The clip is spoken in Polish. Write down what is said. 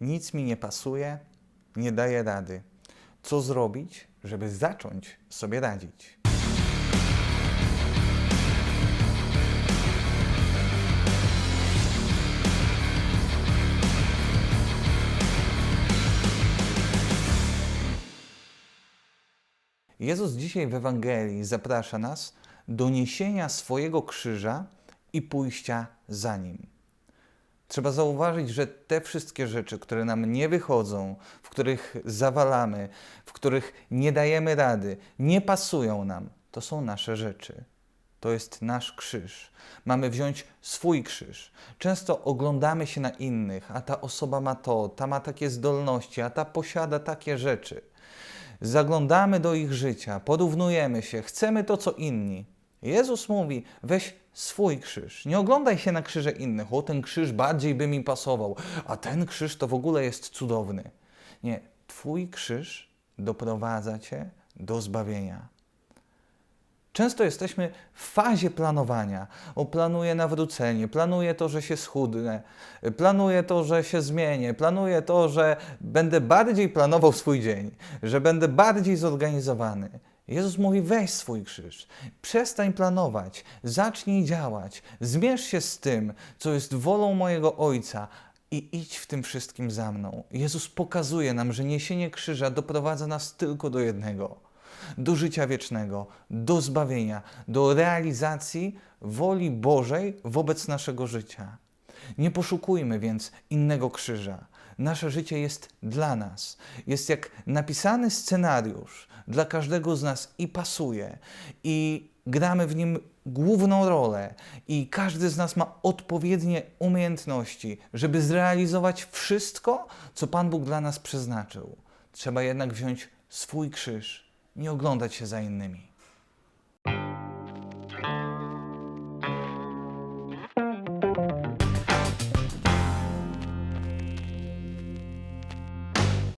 Nic mi nie pasuje, nie daję rady. Co zrobić, żeby zacząć sobie radzić? Jezus dzisiaj w Ewangelii zaprasza nas do niesienia swojego krzyża i pójścia za nim. Trzeba zauważyć, że te wszystkie rzeczy, które nam nie wychodzą, w których zawalamy, w których nie dajemy rady, nie pasują nam, to są nasze rzeczy. To jest nasz krzyż. Mamy wziąć swój krzyż. Często oglądamy się na innych, a ta osoba ma to, ta ma takie zdolności, a ta posiada takie rzeczy. Zaglądamy do ich życia, porównujemy się, chcemy to, co inni. Jezus mówi: weź swój krzyż. Nie oglądaj się na krzyże innych. O, ten krzyż bardziej by mi pasował, a ten krzyż to w ogóle jest cudowny. Nie, Twój krzyż doprowadza Cię do zbawienia. Często jesteśmy w fazie planowania. O, planuję nawrócenie, planuję to, że się schudnę, planuję to, że się zmienię, planuję to, że będę bardziej planował swój dzień, że będę bardziej zorganizowany. Jezus mówi: weź swój krzyż, przestań planować, zacznij działać, zmierz się z tym, co jest wolą mojego Ojca i idź w tym wszystkim za mną. Jezus pokazuje nam, że niesienie krzyża doprowadza nas tylko do jednego do życia wiecznego, do zbawienia, do realizacji woli Bożej wobec naszego życia. Nie poszukujmy więc innego krzyża. Nasze życie jest dla nas. Jest jak napisany scenariusz dla każdego z nas i pasuje, i gramy w nim główną rolę, i każdy z nas ma odpowiednie umiejętności, żeby zrealizować wszystko, co Pan Bóg dla nas przeznaczył. Trzeba jednak wziąć swój krzyż nie oglądać się za innymi.